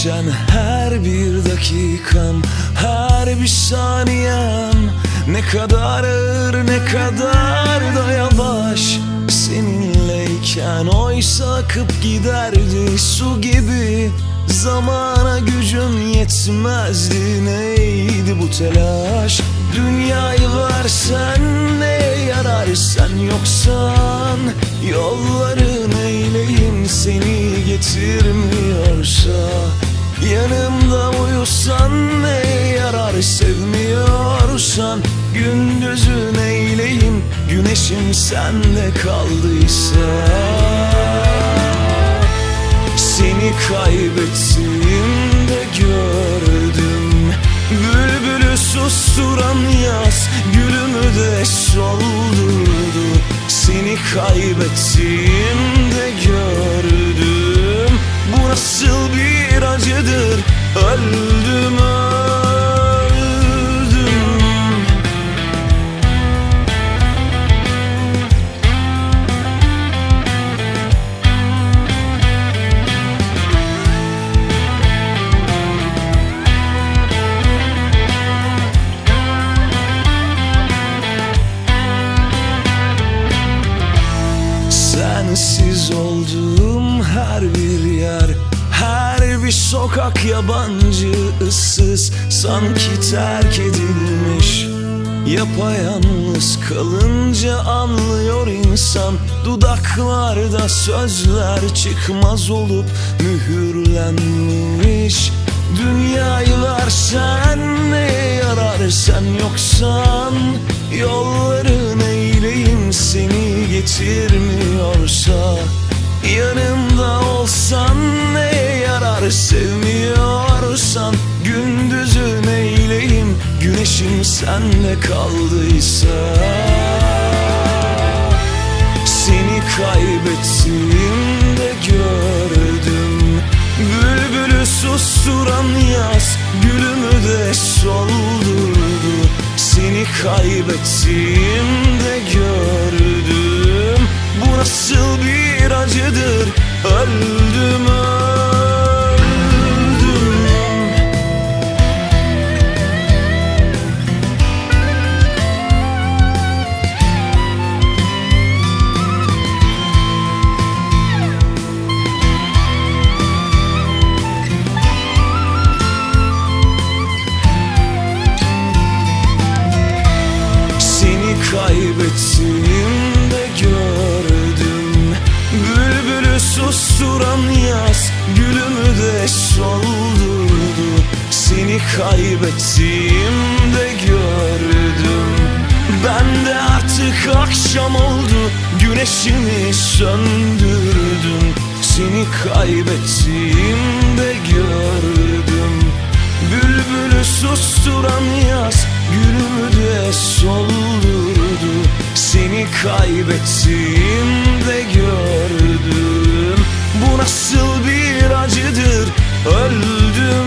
geçen her bir dakikam Her bir saniyem. Ne kadar ağır ne kadar da yavaş. Seninleyken oysa akıp giderdi su gibi. Zamana gücüm yetmezdi neydi bu telaş? Dünyayı versen neye yarar sen yoksan Yolların sevmiyorsan Gündüzün eyleyim güneşim sende kaldıysa. Seni kaybettiğimde gördüm. Bülbülü susturan yaz Gülümü de soldurdu. Seni kaybettiğimde gördüm. Bu nasıl bir acıdır? Öldüm öldüm Olduğum her bir yer. Her bir sokak yabancı ıssız Sanki terk edilmiş. Yapayalnız kalınca anlıyor insan Dudaklarda sözler çıkmaz olup mühürlenmiş. Dünyayı versen neye yarar sen yoksan Yolların seni getirmiyorsa Yanımda olsan neye yarar? Sevmiyorsan Gündüzün eyleyim güneşim sende kaldıysa. Seni kaybettiğimde gördüm. Bülbülü susturan yaz Gülümü de soldurdu. Seni kaybettiğimde susturan yaz Gülümü de soldurdu. Seni kaybettiğimde gördüm. Ben de artık akşam oldu. Güneşimi söndürdüm. Seni kaybettiğimde gördüm. Bülbülü susturan yaz Gülümü de soldurdu. Seni kaybettiğimde gördüm acıdır. Öldüm.